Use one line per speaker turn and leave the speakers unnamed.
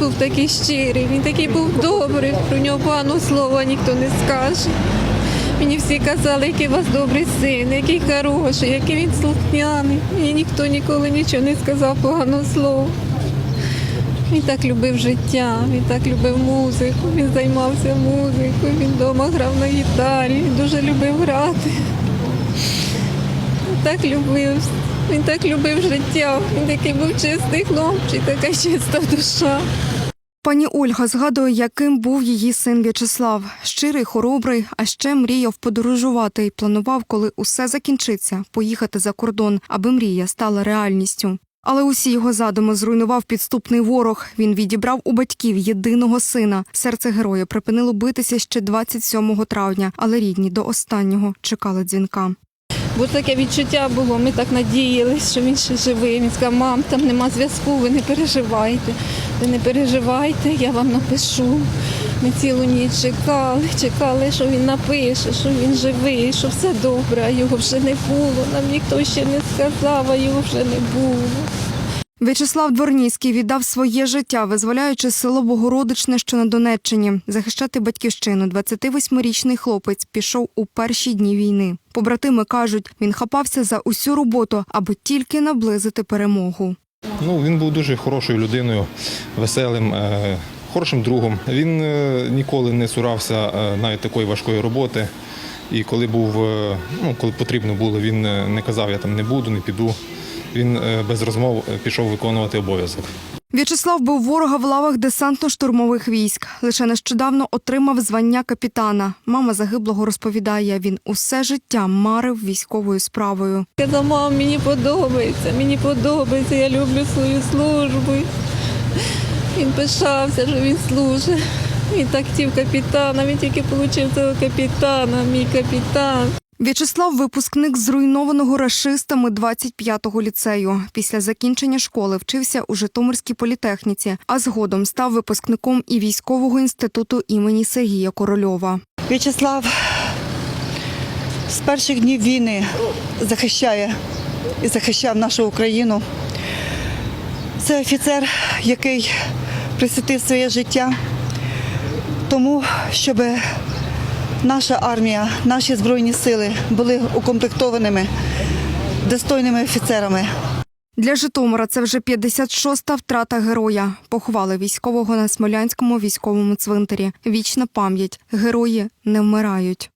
був такий щирий, він такий був добрий, про нього поганого слова ніхто не скаже. Мені всі казали, який у вас добрий син, який хороший, який він слухняний. Мені ніхто ніколи нічого не сказав поганого слова. Він так любив життя, він так любив музику, він займався музикою, він вдома грав на гітарі, він дуже любив грати. Так любив, він так любив життя, він такий був чистий хлопчик, така чиста душа.
Пані Ольга згадує, яким був її син В'ячеслав. Щирий, хоробрий, а ще мріяв подорожувати і планував, коли усе закінчиться, поїхати за кордон, аби мрія стала реальністю. Але усі його задуми зруйнував підступний ворог. Він відібрав у батьків єдиного сина. Серце героя припинило битися ще 27 травня, але рідні до останнього чекали дзвінка.
Бо таке відчуття було, ми так надіялись, що він ще живий. Він сказав, мам, там нема зв'язку, ви не переживайте, ви не переживайте, я вам напишу. Ми цілу ніч чекали, чекали, що він напише, що він живий, що все добре, а його вже не було. Нам ніхто ще не сказав, а його вже не було.
В'ячеслав Дворніцький віддав своє життя, визволяючи село Богородичне, що на Донеччині. Захищати батьківщину 28-річний хлопець пішов у перші дні війни. Побратими кажуть, він хапався за усю роботу, аби тільки наблизити перемогу.
Ну, він був дуже хорошою людиною, веселим, е, хорошим другом. Він е, ніколи не цурався е, навіть такої важкої роботи. І коли був, ну, коли потрібно було, він не казав, я там не буду, не піду. Він е, без розмов е, пішов виконувати обов'язок.
В'ячеслав був ворога в лавах десантно-штурмових військ. Лише нещодавно отримав звання капітана. Мама загиблого розповідає, він усе життя марив військовою справою.
Казав, мам, мені подобається, мені подобається, я люблю свою службу. Він пишався, що він служить. Він так хотів капітана, він тільки отримав цього капітана, мій капітан.
В'ячеслав випускник зруйнованого рашистами 25-го ліцею. Після закінчення школи вчився у Житомирській політехніці, а згодом став випускником і військового інституту імені Сергія Корольова.
В'ячеслав з перших днів війни захищає і захищав нашу Україну. Це офіцер, який присвятив своє життя тому, щоб наша армія, наші збройні сили були укомплектованими достойними офіцерами.
Для Житомира це вже 56-та втрата героя. Похвали військового на Смолянському військовому цвинтарі. Вічна пам'ять. Герої не вмирають.